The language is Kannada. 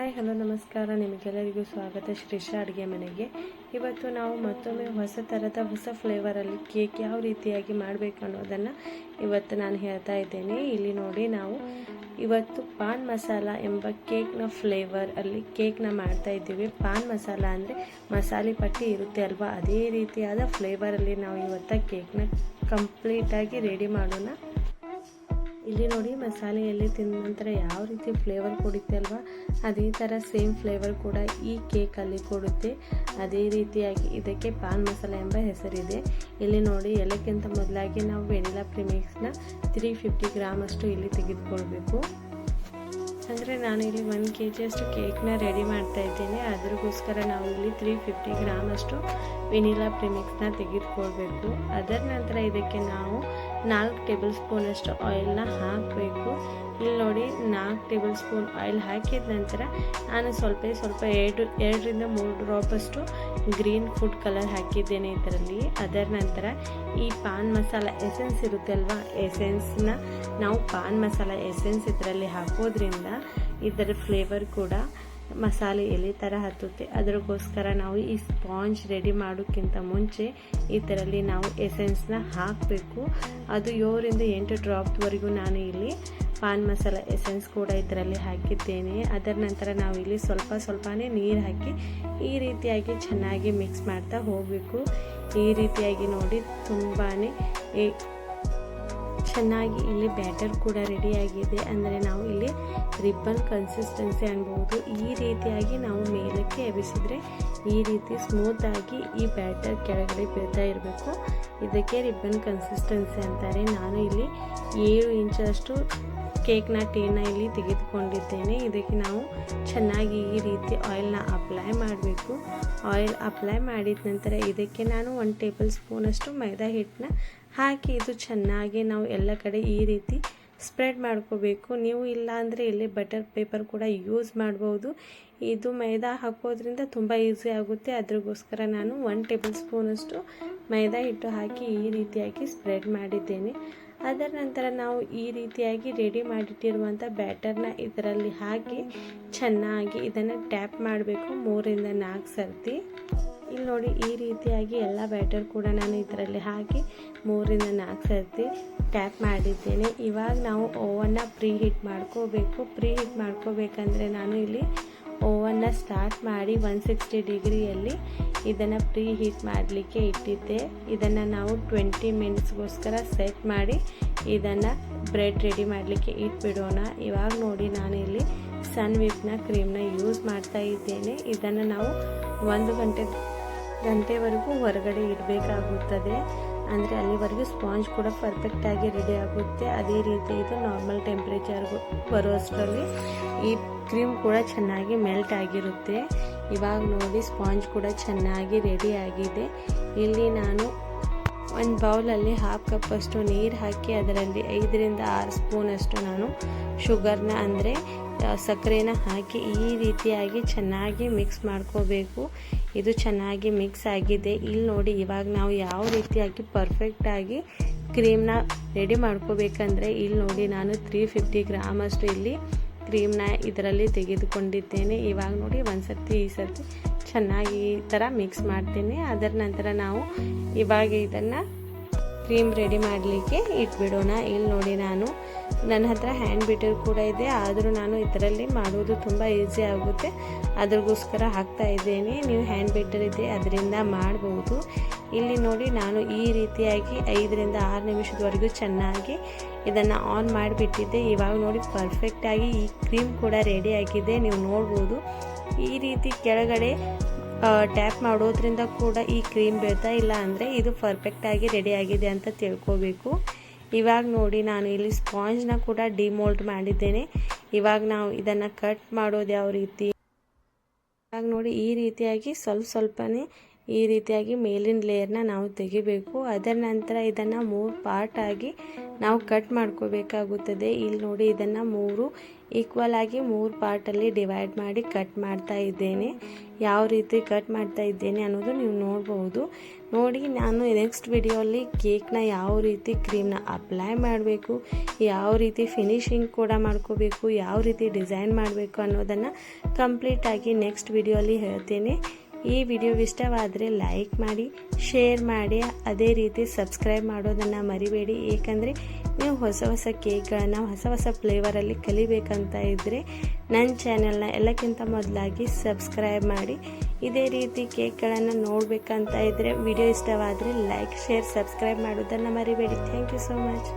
ಹಾಯ್ ಹಲೋ, ನಮಸ್ಕಾರ. ನಿಮಗೆಲ್ಲರಿಗೂ ಸ್ವಾಗತ. ಶ್ರೀಶಾ ಅಡುಗೆ ಮನೆಗೆ. ಇವತ್ತು ನಾವು ಮತ್ತೊಮ್ಮೆ ಹೊಸ ಥರದ ಹೊಸ ಫ್ಲೇವರಲ್ಲಿ ಕೇಕ್ ಯಾವ ರೀತಿಯಾಗಿ ಮಾಡಬೇಕು ಅನ್ನೋದನ್ನು ಇವತ್ತು ನಾನು ಹೇಳ್ತಾ ಇದ್ದೇನೆ. ಇಲ್ಲಿ ನೋಡಿ ನಾವು ಇವತ್ತು ಪಾನ್ ಮಸಾಲ ಎಂಬ ಕೇಕ್ನ ಫ್ಲೇವರ್ ಅಲ್ಲಿ ಕೇಕ್ನ ಮಾಡ್ತಾ ಇದ್ದೀವಿ. ಪಾನ್ ಮಸಾಲ ಅಂದರೆ ಮಸಾಲೆ ಪಟ್ಟಿ ಇರುತ್ತೆ ಅಲ್ವಾ? ಅದೇ ರೀತಿಯಾದ ಫ್ಲೇವರಲ್ಲಿ ನಾವು ಇವತ್ತು ಕೇಕ್ನ ಕಂಪ್ಲೀಟಾಗಿ ರೆಡಿ ಮಾಡೋಣ. ಇಲ್ಲಿ ನೋಡಿ ಮಸಾಲೆಯಲ್ಲಿ ತಿಂದ ನಂತರ ಯಾವ ರೀತಿ ಫ್ಲೇವರ್ ಕೊಡುತ್ತೆ ಅಲ್ವಾ? ಅದೇ ಥರ ಸೇಮ್ ಫ್ಲೇವರ್ ಕೂಡ ಈ ಕೇಕಲ್ಲಿ ಕೊಡುತ್ತೆ. ಅದೇ ರೀತಿಯಾಗಿ ಇದಕ್ಕೆ ಪಾನ್ ಮಸಾಲೆ ಎಂಬ ಹೆಸರಿದೆ. ಇಲ್ಲಿ ನೋಡಿ ಎಲ್ಲಕ್ಕಿಂತ ಮೊದಲಾಗಿ ನಾವು ವೆನಿಲಾ ಪ್ರಿಮಿಕ್ಸ್ನ ತ್ರೀ ಫಿಫ್ಟಿ ಗ್ರಾಮ್ ಅಷ್ಟು ಇಲ್ಲಿ ತೆಗೆದುಕೊಳ್ಬೇಕು. ಅಂದರೆ ನಾನು ಇಲ್ಲಿ ಒನ್ ಕೆ ಜಿಯಷ್ಟು ಕೇಕ್ನ ರೆಡಿ ಮಾಡ್ತಾ ಇದ್ದೀನಿ. ಅದ್ರಿಗೋಸ್ಕರ ನಾವು ಇಲ್ಲಿ ತ್ರೀ ಫಿಫ್ಟಿ ಗ್ರಾಮ್ ಅಷ್ಟು ವೆನಿಲಾ ಪ್ರಿಮಿಕ್ಸ್ನ ತೆಗೆದುಕೊಳ್ಬೇಕು. ಅದರ ನಂತರ ಇದಕ್ಕೆ ನಾವು ನಾಲ್ಕು ಟೇಬಲ್ ಸ್ಪೂನಷ್ಟು ಆಯಿಲ್ನ ಹಾಕಬೇಕು. ಇಲ್ಲಿ ನೋಡಿ ನಾಲ್ಕು ಟೇಬಲ್ ಸ್ಪೂನ್ ಆಯಿಲ್ ಹಾಕಿದ ನಂತರ ನಾನು ಸ್ವಲ್ಪ ಸ್ವಲ್ಪ ಎರಡು, ಎರಡರಿಂದ ಮೂರು ಡ್ರಾಪಷ್ಟು ಗ್ರೀನ್ ಫುಡ್ ಕಲರ್ ಹಾಕಿದ್ದೇನೆ ಇದರಲ್ಲಿ. ಅದರ ನಂತರ ಈ ಪಾನ್ ಮಸಾಲ ಎಸೆನ್ಸ್ ಇರುತ್ತೆ ಅಲ್ವಾ? ಎಸೆನ್ಸ್ನ ನಾವು ಪಾನ್ ಮಸಾಲ ಎಸೆನ್ಸ್ ಇದರಲ್ಲಿ ಹಾಕೋದ್ರಿಂದ ಇದರ ಫ್ಲೇವರ್ ಕೂಡ ಮಸಾಲೆ ಎಲೆ ಥರ ಹತ್ತುತ್ತೆ. ಅದಕ್ಕೋಸ್ಕರ ನಾವು ಈ ಸ್ಪಾಂಜ್ ರೆಡಿ ಮಾಡೋಕ್ಕಿಂತ ಮುಂಚೆ ಇದರಲ್ಲಿ ನಾವು ಎಸೆನ್ಸ್ನ ಹಾಕಬೇಕು. ಅದು ಏಳರಿಂದ ಎಂಟು ಡ್ರಾಪ್ವರೆಗೂ ನಾನು ಇಲ್ಲಿ ಪಾನ್ ಮಸಾಲ ಎಸೆನ್ಸ್ ಕೂಡ ಇದರಲ್ಲಿ ಹಾಕಿದ್ದೇನೆ. ಅದರ ನಂತರ ನಾವು ಇಲ್ಲಿ ಸ್ವಲ್ಪ ಸ್ವಲ್ಪನೇ ನೀರು ಹಾಕಿ ಈ ರೀತಿಯಾಗಿ ಚೆನ್ನಾಗಿ ಮಿಕ್ಸ್ ಮಾಡ್ತಾ ಹೋಗಬೇಕು. ಈ ರೀತಿಯಾಗಿ ನೋಡಿ ತುಂಬಾ ಚೆನ್ನಾಗಿ ಇಲ್ಲಿ ಬ್ಯಾಟರ್ ಕೂಡ ರೆಡಿಯಾಗಿದೆ ಅಂದರೆ ನಾವು ಇಲ್ಲಿ ರಿಬ್ಬನ್ ಕನ್ಸಿಸ್ಟೆನ್ಸಿ ಅನ್ಬೋದು. ಈ ರೀತಿಯಾಗಿ ನಾವು ಮೇಲಕ್ಕೆ ಎಬಿಸಿದರೆ ಈ ರೀತಿ ಸ್ಮೂತಾಗಿ ಈ ಬ್ಯಾಟರ್ ಕೆಳಗಡೆ ಬೀಳ್ತಾ ಇರಬೇಕು. ಇದಕ್ಕೆ ರಿಬ್ಬನ್ ಕನ್ಸಿಸ್ಟೆನ್ಸಿ ಅಂತಾರೆ. ನಾನು ಇಲ್ಲಿ ಏಳು ಇಂಚಷ್ಟು ಕೇಕ್ನ ಟೇನ ಇಲ್ಲಿ ತೆಗೆದುಕೊಂಡಿದ್ದೇನೆ. ಇದಕ್ಕೆ ನಾವು ಚೆನ್ನಾಗಿ ಈ ರೀತಿ ಆಯಿಲ್ನ ಅಪ್ಲೈ ಮಾಡಬೇಕು. ಆಯಿಲ್ ಅಪ್ಲೈ ಮಾಡಿದ ನಂತರ ಇದಕ್ಕೆ ನಾನು ಒಂದು ಟೇಬಲ್ ಸ್ಪೂನಷ್ಟು ಮೈದಾ ಹಿಟ್ಟನ್ನ ಹಾಕಿ, ಇದು ಚೆನ್ನಾಗಿ ನಾವು ಎಲ್ಲ ಕಡೆ ಈ ರೀತಿ ಸ್ಪ್ರೆಡ್ ಮಾಡ್ಕೋಬೇಕು. ನೀವು ಇಲ್ಲ ಅಂದರೆ ಇಲ್ಲಿ ಬಟರ್ ಪೇಪರ್ ಕೂಡ ಯೂಸ್ ಮಾಡ್ಬೋದು. ಇದು ಮೈದಾ ಹಾಕೋದ್ರಿಂದ ತುಂಬ ಈಸಿ ಆಗುತ್ತೆ. ಅದ್ರಗೋಸ್ಕರ ನಾನು ಒನ್ ಟೇಬಲ್ ಸ್ಪೂನಷ್ಟು ಮೈದಾ ಹಿಟ್ಟು ಹಾಕಿ ಈ ರೀತಿಯಾಗಿ ಸ್ಪ್ರೆಡ್ ಮಾಡಿದ್ದೇನೆ. ಅದರ ನಂತರ ನಾವು ಈ ರೀತಿಯಾಗಿ ರೆಡಿ ಮಾಡಿಟ್ಟಿರುವಂಥ ಬ್ಯಾಟರ್ನ ಇದರಲ್ಲಿ ಹಾಕಿ ಚೆನ್ನಾಗಿ ಇದನ್ನು ಟ್ಯಾಪ್ ಮಾಡಬೇಕು ಮೂರಿಂದ ನಾಲ್ಕು ಸರ್ತಿ. ಇಲ್ಲಿ ನೋಡಿ ಈ ರೀತಿಯಾಗಿ ಎಲ್ಲ ಬ್ಯಾಟರ್ ಕೂಡ ನಾನು ಇದರಲ್ಲಿ ಹಾಕಿ ಮೂರಿಂದ ನಾಲ್ಕು ಸರ್ತಿ ಟ್ಯಾಪ್ ಮಾಡಿದ್ದೇನೆ. ಇವಾಗ ನಾವು ಓವನ್ನ ಪ್ರೀ ಹೀಟ್ ಮಾಡ್ಕೋಬೇಕು. ಪ್ರೀ ಹೀಟ್ ಮಾಡ್ಕೋಬೇಕಂದ್ರೆ ನಾನು ಇಲ್ಲಿ ಓವನ್ನ ಸ್ಟಾರ್ಟ್ ಮಾಡಿ ಒನ್ ಸಿಕ್ಸ್ಟಿ ಡಿಗ್ರಿಯಲ್ಲಿ ಇದನ್ನು ಪ್ರೀ ಹೀಟ್ ಮಾಡಲಿಕ್ಕೆ ಇಟ್ಟಿದ್ದೆ. ಇದನ್ನು ನಾವು ಟ್ವೆಂಟಿ ಮಿನಿಟ್ಸ್ಗೋಸ್ಕರ ಸೆಟ್ ಮಾಡಿ ಇದನ್ನು ಬ್ರೆಡ್ ರೆಡಿ ಮಾಡಲಿಕ್ಕೆ ಇಟ್ಬಿಡೋಣ. ಇವಾಗ ನೋಡಿ ನಾನು ಇಲ್ಲಿ ಸನ್ ವಿಪ್ನ ಕ್ರೀಮ್ನ ಯೂಸ್ ಮಾಡ್ತಾ ಇದ್ದೇನೆ. ಇದನ್ನು ನಾವು ಒಂದು ಗಂಟೆ ಗಂಟೆವರೆಗೂ ಹೊರಗಡೆ ಇಡಬೇಕಾಗುತ್ತದೆ. ಅಂದರೆ ಅಲ್ಲಿವರೆಗೂ ಸ್ಪಾಂಜ್ ಕೂಡ ಪರ್ಫೆಕ್ಟಾಗಿ ರೆಡಿ ಆಗುತ್ತೆ. ಅದೇ ರೀತಿ ಇದು ನಾರ್ಮಲ್ ಟೆಂಪ್ರೇಚರ್ಗೂ ಬರುವಷ್ಟರಲ್ಲಿ ಈ ಕ್ರೀಮ್ ಕೂಡ ಚೆನ್ನಾಗಿ ಮೆಲ್ಟ್ ಆಗಿರುತ್ತೆ. ಇವಾಗ ನೋಡಿ, ಸ್ಪಾಂಜ್ ಕೂಡ ಚೆನ್ನಾಗಿ ರೆಡಿ ಆಗಿದೆ. ಇಲ್ಲಿ ನಾನು ಒಂದು ಬೌಲಲ್ಲಿ ಹಾಫ್ ಕಪ್ಪಷ್ಟು ನೀರು ಹಾಕಿ ಅದರಲ್ಲಿ ಐದರಿಂದ ಆರು ಸ್ಪೂನಷ್ಟು ನಾನು ಶುಗರ್ನ ಅಂದರೆ ಸಕ್ಕರೆನ ಹಾಕಿ ಈ ರೀತಿಯಾಗಿ ಚೆನ್ನಾಗಿ ಮಿಕ್ಸ್ ಮಾಡ್ಕೋಬೇಕು. ಇದು ಚೆನ್ನಾಗಿ ಮಿಕ್ಸ್ ಆಗಿದೆ. ಇಲ್ಲಿ ನೋಡಿ, ಇವಾಗ ನಾವು ಯಾವ ರೀತಿಯಾಗಿ ಪರ್ಫೆಕ್ಟಾಗಿ ಕ್ರೀಮ್ನ ರೆಡಿ ಮಾಡ್ಕೋಬೇಕಂದ್ರೆ, ಇಲ್ಲಿ ನೋಡಿ ನಾನು ತ್ರೀ ಫಿಫ್ಟಿ ಗ್ರಾಮಷ್ಟು ಇಲ್ಲಿ ಕ್ರೀಮ್ನ ಇದರಲ್ಲಿ ತೆಗೆದುಕೊಂಡಿದ್ದೇನೆ. ಇವಾಗ ನೋಡಿ ಒಂದು ಸರ್ತಿ ಈ ಸರ್ತಿ ಚೆನ್ನಾಗಿ ಈ ಥರ ಮಿಕ್ಸ್ ಮಾಡ್ತೀನಿ. ಅದರ ನಂತರ ನಾವು ಇವಾಗ ಇದನ್ನು ಕ್ರೀಮ್ ರೆಡಿ ಮಾಡಲಿಕ್ಕೆ ಇಟ್ಬಿಡೋಣ. ಇಲ್ಲಿ ನೋಡಿ ನಾನು ನನ್ನ ಹತ್ರ ಹ್ಯಾಂಡ್ ಬೀಟರ್ ಕೂಡ ಇದೆ. ಆದರೂ ನಾನು ಇದರಲ್ಲಿ ಮಾಡೋದು ತುಂಬ ಈಸಿ ಆಗುತ್ತೆ. ಅದ್ರಗೋಸ್ಕರ ಹಾಕ್ತಾ ಇದ್ದೇನೆ. ನೀವು ಹ್ಯಾಂಡ್ ಬೀಟರ್ ಇದೆ, ಅದರಿಂದ ಮಾಡ್ಬೋದು. ಇಲ್ಲಿ ನೋಡಿ ನಾನು ಈ ರೀತಿಯಾಗಿ ಐದರಿಂದ ಆರು ನಿಮಿಷದವರೆಗೂ ಚೆನ್ನಾಗಿ ಇದನ್ನು ಆನ್ ಮಾಡಿಬಿಟ್ಟಿದ್ದೆ. ಇವಾಗ ನೋಡಿ ಪರ್ಫೆಕ್ಟಾಗಿ ಈ ಕ್ರೀಮ್ ಕೂಡ ರೆಡಿ ಆಗಿದೆ. ನೀವು ನೋಡ್ಬೋದು. ಈ ರೀತಿ ಕೆಳಗಡೆ ಟ್ಯಾಪ್ ಮಾಡೋದ್ರಿಂದ ಕೂಡ ಈ ಕ್ರೀಮ್ ಬೀಳ್ತಾ ಇಲ್ಲ ಅಂದರೆ ಇದು ಪರ್ಫೆಕ್ಟಾಗಿ ರೆಡಿ ಆಗಿದೆ ಅಂತ ತಿಳ್ಕೋಬೇಕು. ಇವಾಗ ನೋಡಿ ನಾನು ಇಲ್ಲಿ ಸ್ಪಾಂಜ್ನ ಕೂಡ ಡಿಮೋಲ್ಡ್ ಮಾಡಿದ್ದೇನೆ. ಇವಾಗ ನಾವು ಇದನ್ನು ಕಟ್ ಮಾಡೋದು ಯಾವ ರೀತಿ? ಇವಾಗ ನೋಡಿ ಈ ರೀತಿಯಾಗಿ ಸ್ವಲ್ಪ ಸ್ವಲ್ಪನೇ ಈ ರೀತಿಯಾಗಿ ಮೇಲಿನ ಲೇಯರ್ನ ನಾವು ತೆಗಿಬೇಕು. ಅದರ ನಂತರ ಇದನ್ನು ಮೂರು ಪಾರ್ಟ್ ಆಗಿ ನಾವು ಕಟ್ ಮಾಡ್ಕೋಬೇಕಾಗುತ್ತದೆ. ಇಲ್ಲಿ ನೋಡಿ ಇದನ್ನು ಮೂರು ಈಕ್ವಲ್ ಆಗಿ ಮೂರು ಪಾರ್ಟಲ್ಲಿ ಡಿವೈಡ್ ಮಾಡಿ ಕಟ್ ಮಾಡ್ತಾ ಇದ್ದೇನೆ. ಯಾವ ರೀತಿ ಕಟ್ ಮಾಡ್ತಾ ಇದ್ದೇನೆ ಅನ್ನೋದು ನೀವು ನೋಡ್ಬೋದು ನೋಡಿ ನಾನು ನೆಕ್ಸ್ಟ್ ವಿಡಿಯೋಲ್ಲಿ ಕೇಕ್ನ ಯಾವ ರೀತಿ ಕ್ರೀಮ್ನ ಅಪ್ಲೈ ಮಾಡಬೇಕು, ಯಾವ ರೀತಿ ಫಿನಿಶಿಂಗ್ ಕೂಡ ಮಾಡ್ಕೋಬೇಕು, ಯಾವ ರೀತಿ ಡಿಸೈನ್ ಮಾಡಬೇಕು ಅನ್ನೋದನ್ನು ಕಂಪ್ಲೀಟಾಗಿ ನೆಕ್ಸ್ಟ್ ವಿಡಿಯೋಲಿ ಹೇಳ್ತೇನೆ. ಈ ವಿಡಿಯೋ ಇಷ್ಟವಾದರೆ ಲೈಕ್ ಮಾಡಿ, ಶೇರ್ ಮಾಡಿ, ಅದೇ ರೀತಿ ಸಬ್ಸ್ಕ್ರೈಬ್ ಮಾಡೋದನ್ನು ಮರಿಬೇಡಿ. ಏಕೆಂದರೆ ನೀವು ಹೊಸ ಹೊಸ ಕೇಕ್ಗಳನ್ನು, ಹೊಸ ಹೊಸ ಫ್ಲೇವರಲ್ಲಿ ಕಲಿಬೇಕಂತ ಇದ್ದರೆ ನನ್ನ ಚಾನೆಲ್ನ ಎಲ್ಲಕ್ಕಿಂತ ಮೊದಲಾಗಿ ಸಬ್ಸ್ಕ್ರೈಬ್ ಮಾಡಿ. ಇದೇ ರೀತಿ ಕೇಕ್ಗಳನ್ನು ನೋಡಬೇಕಂತ ಇದ್ದರೆ ವಿಡಿಯೋ ಇಷ್ಟವಾದರೆ ಲೈಕ್, ಶೇರ್, ಸಬ್ಸ್ಕ್ರೈಬ್ ಮಾಡೋದನ್ನು ಮರಿಬೇಡಿ. Thank you so much